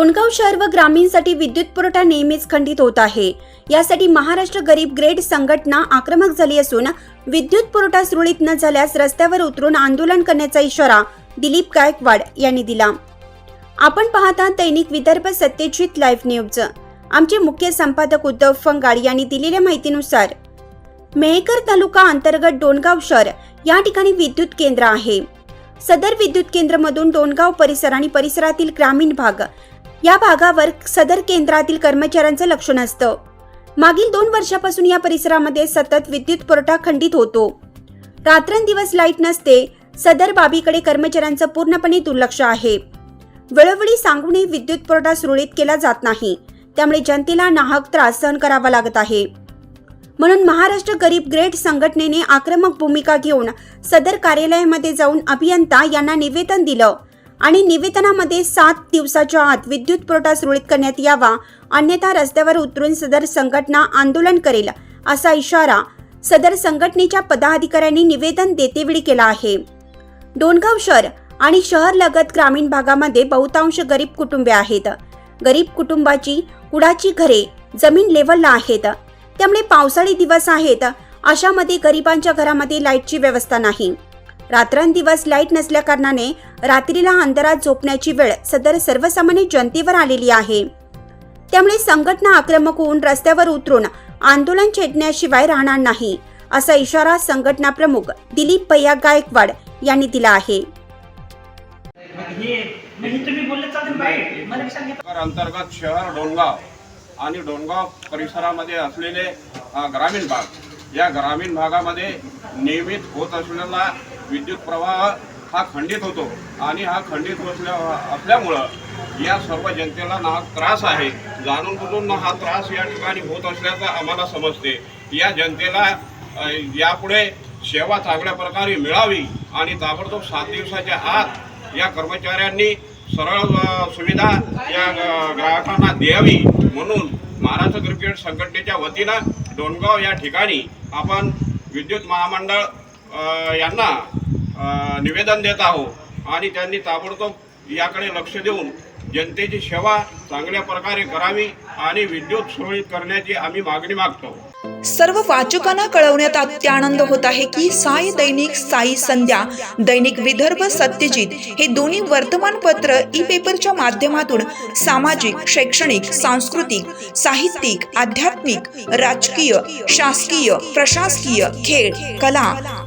डोणगाव शहर व ग्रामीणसाठी विद्युत पुरवठा नेहमीच खंडित होत आहे. यासाठी महाराष्ट्र गरीब ग्रेड संघटना आक्रमक झाली असून विद्युत पुरवठा सुरळीत न झाल्यास रस्त्यावर उतरून आंदोलन करण्याचा इशारा दिलीप गायकवाड यांनी दिला. आपण पाहता दैनिक विदर्भ सत्यजित लाईव्ह न्यूज. आमचे मुख्य संपादक उद्धव फंगाड यांनी दिलेल्या माहितीनुसार मेहकर तालुका अंतर्गत डोणगाव शहर या ठिकाणी विद्युत केंद्र आहे. सदर विद्युत केंद्रमधून डोणगाव परिसर आणि परिसरातील ग्रामीण भाग या भागावर सदर केंद्रातील कर्मचाऱ्यांचं लक्ष नसतं. मागील दोन वर्षापासून या परिसरामध्ये सतत विद्युत पुरवठा खंडित होतो. रात्रंदिवस लाइट नसते सदर बाबीकडे कर्मचाऱ्यांचं पूर्णपणे दुर्लक्ष आहे. वेळोवेळी सांगूनही विद्युत पुरवठा सुरळीत केला जात नाही त्यामुळे जनतेला नाहक त्रास सहन करावा लागत आहे. म्हणून महाराष्ट्र गरीब ग्रेड संघटनेने आक्रमक भूमिका घेऊन सदर कार्यालयामध्ये जाऊन अभियंता यांना निवेदन दिलं. आणि निवेदनामध्ये सात दिवसाच्या आत विद्युत पुरवठा सुरळीत करण्यात यावा अन्यथा रस्त्यावर उतरून सदर संघटना आंदोलन करेल असा इशारा सदर संघटनेच्या पदाधिकाऱ्यांनी निवेदन देतेवेळी केला आहे. डोणगाव शहर आणि शहरलगत ग्रामीण भागामध्ये बहुतांश गरीब कुटुंबे आहेत. गरीब कुटुंबाची कुडाची घरे जमीन लेवलला आहेत. त्यामुळे पावसाळी दिवस आहेत अशामध्ये गरिबांच्या घरामध्ये लाईटची व्यवस्था नाही. रात्रंदिवस लाइट नसल्या कारणाने रात्रीला अंधारात झोपण्याची वेळ सदर सर्वसामान्य जनतेवर आलेली आहे. त्यामुळे संघटना आक्रमक होऊन रस्त्यावर उतरून आंदोलन छेडण्याशिवाय राहणार नाही असा इशारा संघटना प्रमुख दिलीप भैया गायकवाड यांनी दिला आहे. अंतर्गत शहर डोणगाव आणि डोणगाव परिसरामध्ये असलेले ग्रामीण भाग या ग्रामीण भागामध्ये नियमित होत असलेला विद्युत प्रवाह हा खंडित होतो आणि हा खंडित असल्या असल्यामुळं या सर्व जनतेला नाहक त्रास आहे. जाणून बुजून हा त्रास या ठिकाणी होत असल्याचं आम्हाला समजते. या जनतेला यापुढे सेवा चांगल्या प्रकारे मिळावी आणि ताबडतोब सात दिवसाच्या आत या कर्मचाऱ्यांनी सरळ सुविधा या ग्राहकांना द्यावी म्हणून महाराष्ट्र क्रिकेट संघटनेच्या वतीनं डोणगाव या ठिकाणी आपण विद्युत महामंडळ यांना निवेदन देत आहोत आणि त्यांनी ताबडतोब याकडे लक्ष देऊन जनतेची सेवा चांगल्या प्रकारे करावी आणि विद्युत सुरळीत करण्याची आम्ही मागणी मागतो. सर्व वाचकांना कळवण्यात अत्यानंद होत आहे की साई दैनिक साई संध्या दैनिक विदर्भ सत्यजित हे दोन्ही वर्तमानपत्र ई पेपरच्या माध्यमातून सामाजिक शैक्षणिक सांस्कृतिक साहित्यिक आध्यात्मिक राजकीय शासकीय प्रशासकीय खेळ कला